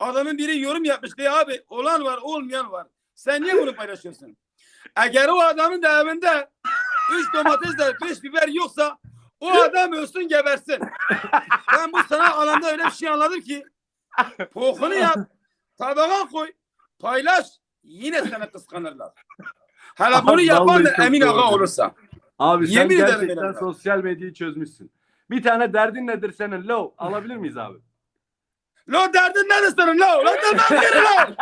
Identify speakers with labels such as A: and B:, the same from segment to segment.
A: Adamın biri yorum yapmış diye abi olan var olmayan var. Sen niye bunu paylaşıyorsun? Eğer o adamın da evinde üç domatesle beş biber yoksa o adam ölsün gebersin. Ben bu sana alanda öyle bir şey anladım ki pokunu yap, tabağa koy, paylaş yine seni kıskanırlar. Hala bunu yapan da Emin. Ağa olursa.
B: Abi sen
A: Yemin ederim
B: gerçekten sosyal medyayı çözmüşsün. Bir tane derdin nedir senin? Low. Alabilir miyiz abi?
A: Lo derdin nedir senin lo? Lo derdin geri lo.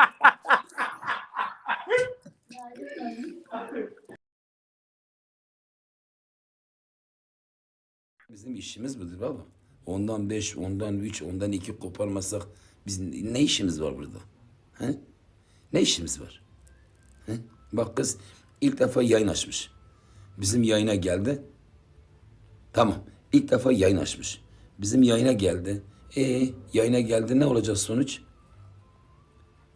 C: Bizim işimiz budur baba. Ondan beş, ondan üç, ondan iki koparmasak biz ne işimiz var burada? He? Ne işimiz var? He? Bak kız ilk defa yayın açmış. Bizim yayına geldi. Tamam. ilk defa yayın açmış. Bizim yayına geldi. E yayına geldi ne olacak sonuç?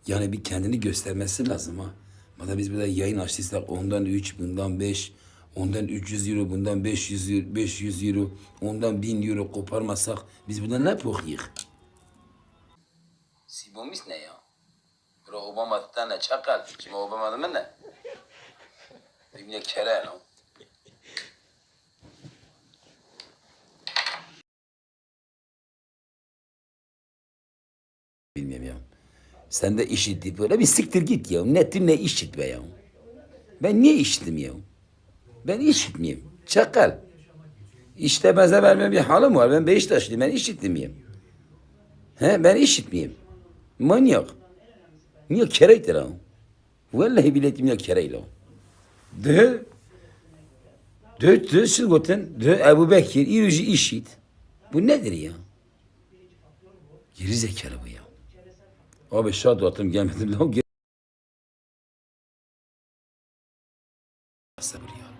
C: Yani bir kendini göstermesi lazım ha. Bana biz burada yayın açtıysak ondan 3, bundan 5, ondan 300 euro, bundan 500 euro, 500 euro, ondan 1000 euro koparmasak biz burada ne yapıyoruz? Sibomis ne ya? Bura Obama tane çakal. Şimdi Obama mı ne? Bir kere lan. Bilmiyorum ya. Sen de işitti böyle bir siktir git ya. Netim ne işit be ya. Ben niye işittim ya? Ben işitmeyeyim. Çakal. İşte beze verme bir halim var. Ben Beşiktaşlıyım. Ben işitmeyeyim. He ben işitmeyeyim. Manyak. Niye kereydir ha? Vallahi billahi niye kereydir ha? De de de şılgoten de Ebu Bekir İrucu işit. Bu nedir ya? Geri zekalı bu ya. Abi şad atım gelmedi lan. Geri... Sabır ya.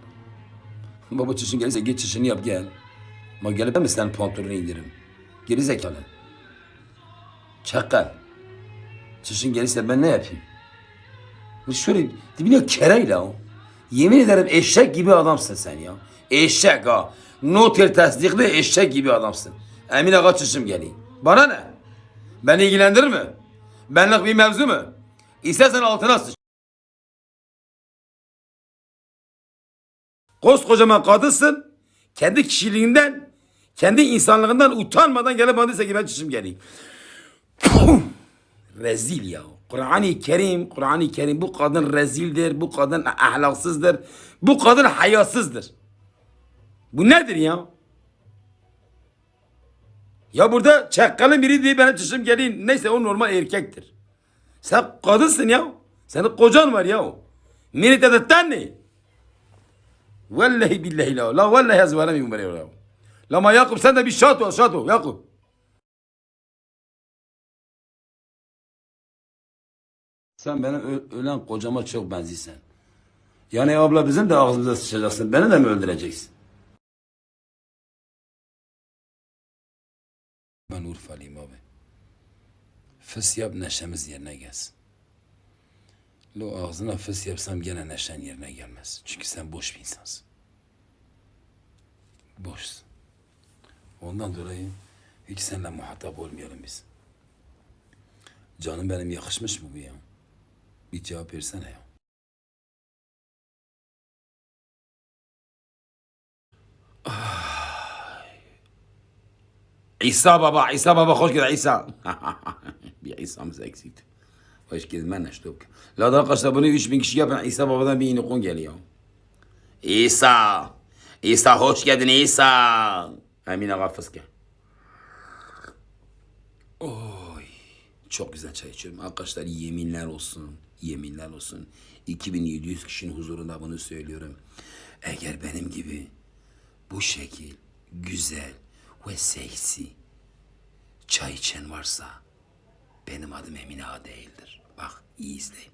C: Baba çişin gelirse git çişini yap gel. Ama gelip mi sen pantolonu indirim? Geri zekalı. Çakal. Çişin gelirse ben ne yapayım? Bu şöyle dibine kereyle o. Yemin ederim eşek gibi adamsın sen ya. Eşek ha. Noter tasdikli eşek gibi adamsın. Emin ağa çişim geleyim. Bana ne? Beni ilgilendirir mi? Benlik bir mevzu mu? İstersen altına sıç. Koskocaman kadınsın. Kendi kişiliğinden, kendi insanlığından utanmadan gelip bana ki ben çişim geleyim. Rezil ya. Kur'an-ı Kerim, Kur'an-ı Kerim bu kadın rezildir, bu kadın ahlaksızdır, bu kadın hayasızdır. Bu nedir ya? Ya burada çakkalın biri diye benim çişim geleyim. Neyse o normal erkektir. Sen kadınsın ya. Senin kocan var ya. Millet edetten ne? Vallahi billahi la. La vallahi azvara mi umre la. Lama Yakup sen de bir şat ol şat ol Yakup. Sen benim ölen kocama çok benziyorsun. Yani abla bizim de ağzımıza sıçacaksın. Beni de mi öldüreceksin? Ben Urfalıyım abi. Fıs yap neşemiz yerine gelsin. Lo ağzına fıs yapsam gene neşen yerine gelmez. Çünkü sen boş bir insansın. Boşsun. Ondan dolayı hiç seninle muhatap olmayalım biz. Canım benim yakışmış mı bu ya? Bir cevap versene ya. İsa baba, İsa baba hoş geldin İsa. bir İsa'mız eksikti. Hoş geldin ben neştük. La da arkadaşlar bunu 3000 kişi yapın İsa babadan bir inikon geliyor. İsa. İsa hoş geldin İsa. Emine Gafıske. Oy. Çok güzel çay içiyorum. Arkadaşlar yeminler olsun. Yeminler olsun. 2700 kişinin huzurunda bunu söylüyorum. Eğer benim gibi bu şekil güzel ve seksi çay içen varsa benim adım Emine Ağa değildir. Bak iyi izleyin.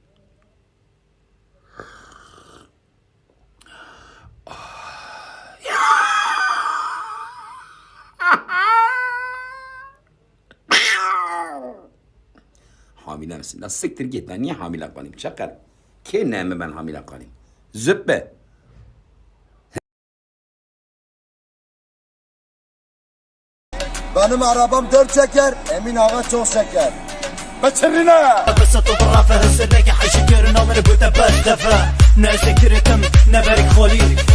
C: Hamile misin? Lan siktir git ben niye hamile kalayım? Çakal. Kendine mi ben hamile kalayım? Züppe.
D: Benim arabam dört çeker, Emin Ağa çok şeker. بسط وبرافة هسه حيش كيرنا من بوتا بس دفا ناس كرتم نبارك خولي بوركة دي